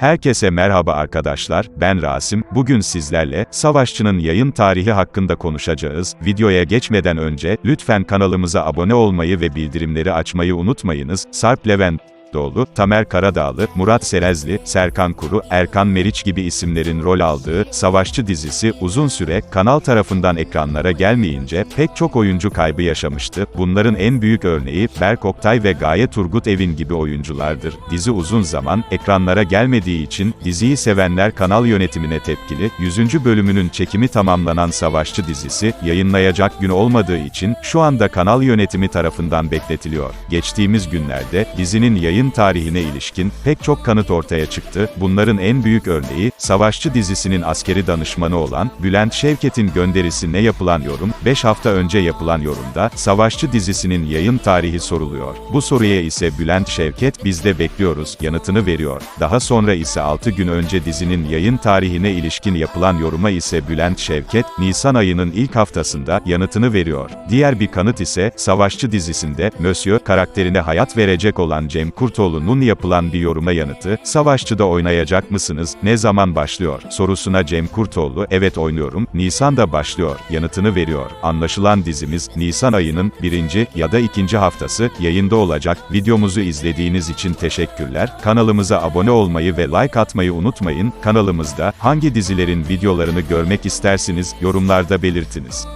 Herkese merhaba arkadaşlar, ben Rasim. Bugün sizlerle Savaşçı'nın yayın tarihi hakkında konuşacağız. Videoya geçmeden önce lütfen kanalımıza abone olmayı ve bildirimleri açmayı unutmayınız. Sarp Levent Doğulu, Tamer Karadağlı, Murat Serezli, Serkan Kuru, Erkan Meriç gibi isimlerin rol aldığı Savaşçı dizisi uzun süre kanal tarafından ekranlara gelmeyince pek çok oyuncu kaybı yaşamıştı. Bunların en büyük örneği Berk Oktay ve Gaye Turgut Evin gibi oyunculardır. Dizi uzun zaman ekranlara gelmediği için diziyi sevenler kanal yönetimine tepkili. 100. bölümünün çekimi tamamlanan Savaşçı dizisi yayınlayacak gün olmadığı için şu anda kanal yönetimi tarafından bekletiliyor. Geçtiğimiz günlerde dizinin yayın tarihine ilişkin pek çok kanıt ortaya çıktı. Bunların en büyük örneği Savaşçı dizisinin askeri danışmanı olan Bülent Şevket'in gönderisine yapılan yorum. 5 hafta önce yapılan yorumda Savaşçı dizisinin yayın tarihi soruluyor. Bu soruya ise Bülent Şevket biz de bekliyoruz yanıtını veriyor. Daha sonra ise 6 gün önce dizinin yayın tarihine ilişkin yapılan yoruma ise Bülent Şevket, Nisan ayının ilk haftasında yanıtını veriyor. Diğer bir kanıt ise Savaşçı dizisinde Monsieur karakterine hayat verecek olan Cem Kurtoğlu'nun yapılan bir yoruma yanıtı, Savaşçı'da oynayacak mısınız, ne zaman başlıyor, sorusuna Cem Kurtoğlu, evet oynuyorum, Nisan'da başlıyor, yanıtını veriyor. Anlaşılan dizimiz, Nisan ayının birinci ya da ikinci haftası yayında olacak. Videomuzu izlediğiniz için teşekkürler. Kanalımıza abone olmayı ve like atmayı unutmayın. Kanalımızda hangi dizilerin videolarını görmek istersiniz, yorumlarda belirtiniz.